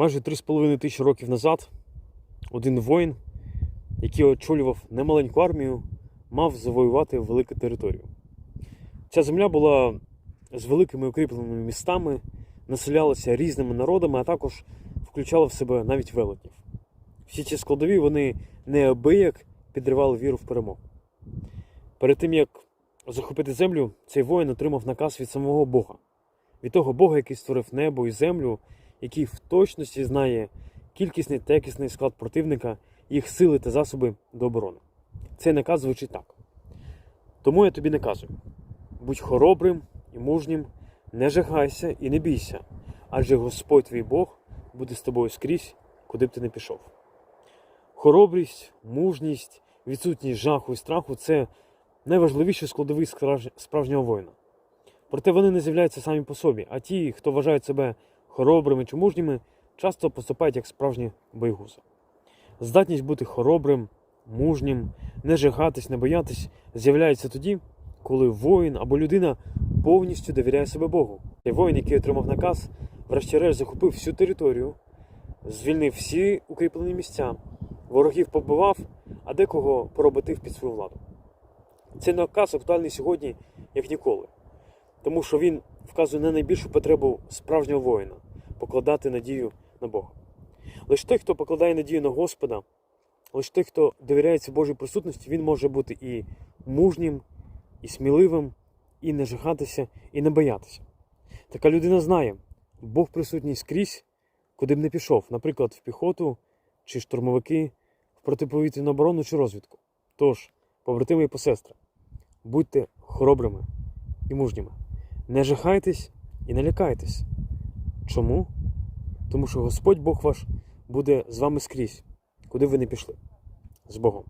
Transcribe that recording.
Майже 3,5 тисячі років назад один воїн, який очолював немаленьку армію, мав завоювати велику територію. Ця земля була з великими укріпленими містами, населялася різними народами, а також включала в себе навіть велетнів. Всі ці складові вони неабияк підривали віру в перемогу. Перед тим як захопити землю, цей воїн отримав наказ від самого Бога, від того Бога, який створив небо і землю, який в точності знає кількісний та якісний склад противника, їх сили та засоби до оборони. Цей наказ звучить так. Тому я тобі наказую: будь хоробрим і мужнім, не жахайся і не бійся, адже Господь твій Бог буде з тобою скрізь, куди б ти не пішов. Хоробрість, мужність, відсутність жаху і страху це найважливіші складові справжнього воїна. Проте вони не з'являються самі по собі, а ті, хто вважають себе хоробрими чи мужніми, часто поступають як справжні боєгузи. Здатність бути хоробрим, мужнім, не жахатись, не боятись з'являється тоді, коли воїн або людина повністю довіряє себе Богу. Цей воїн, який отримав наказ, врешті-решт захопив всю територію, звільнив всі укріплені місця, ворогів побивав, а декого пороботив під свою владу. Цей наказ актуальний сьогодні як ніколи, тому що він вказує на найбільшу потребу справжнього воїна покладати надію на Бога. Лише той, хто покладає надію на Господа, лише той, хто довіряється Божій присутності, він може бути і мужнім, і сміливим, і не жахатися, і не боятися. Така людина знає, Бог присутній скрізь, куди б не пішов, наприклад, в піхоту чи штурмовики, в протиповітряну оборону чи розвідку. Тож, побратими і посестри, будьте хоробрими і мужніми. Не жахайтесь і не лякайтесь. Чому? Тому що Господь Бог ваш буде з вами скрізь, куди ви не пішли. З Богом.